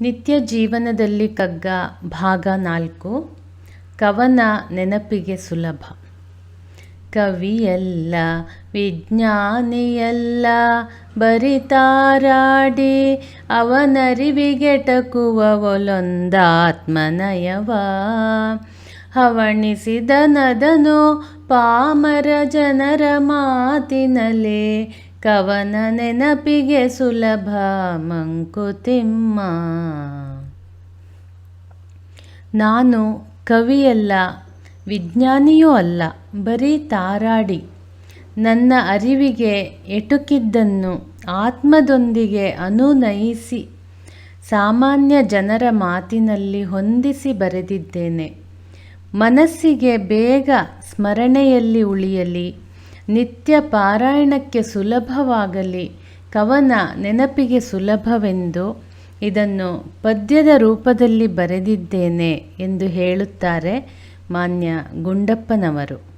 ನಿತ್ಯ ಜೀವನದಲ್ಲಿ ಕಗ್ಗ, ಭಾಗ ನಾಲ್ಕು. ಕವನ ನೆನಪಿಗೆ ಸುಲಭ. ಕವಿಯಲ್ಲ, ವಿಜ್ಞಾನಿಯಲ್ಲ ಬರಿತಾರಾಡಿ ಅವನರಿವಿಗೆಟಕುವ ಒಲೊಂದಾತ್ಮನಯವ. ಹವಣಿಸಿದನದನು ಪಾಮರ ಜನರ ಮಾತಿನಲೆ ಕವನ ನೆನಪಿಗೆ ಸುಲಭ ಮಂಕುತಿಮ್ಮ. ನಾನು ಕವಿಯಲ್ಲ, ವಿಜ್ಞಾನಿಯೂ ಅಲ್ಲ, ಬರೀ ತಾರಾಡಿ. ನನ್ನ ಅರಿವಿಗೆ ಎಟುಕಿದ್ದನ್ನು ಆತ್ಮದೊಂದಿಗೆ ಅನುನಯಿಸಿ, ಸಾಮಾನ್ಯ ಜನರ ಮಾತಿನಲ್ಲಿ ಹೊಂದಿಸಿ ಬರೆದಿದ್ದೇನೆ. ಮನಸ್ಸಿಗೆ ಬೇಗ ಸ್ಮರಣೆಯಲ್ಲಿ ಉಳಿಯಲಿ. ನಿತ್ಯ ಪಾರಾಯಣಕ್ಕೆ ಸುಲಭವಾಗಲಿ. ಕವನ ನೆನಪಿಗೆ ಸುಲಭವೆಂದು ಇದನ್ನು ಪದ್ಯದ ರೂಪದಲ್ಲಿ ಬರೆದಿದ್ದೇನೆ ಎಂದು ಹೇಳುತ್ತಾರೆ ಮಾನ್ಯ ಗುಂಡಪ್ಪನವರು.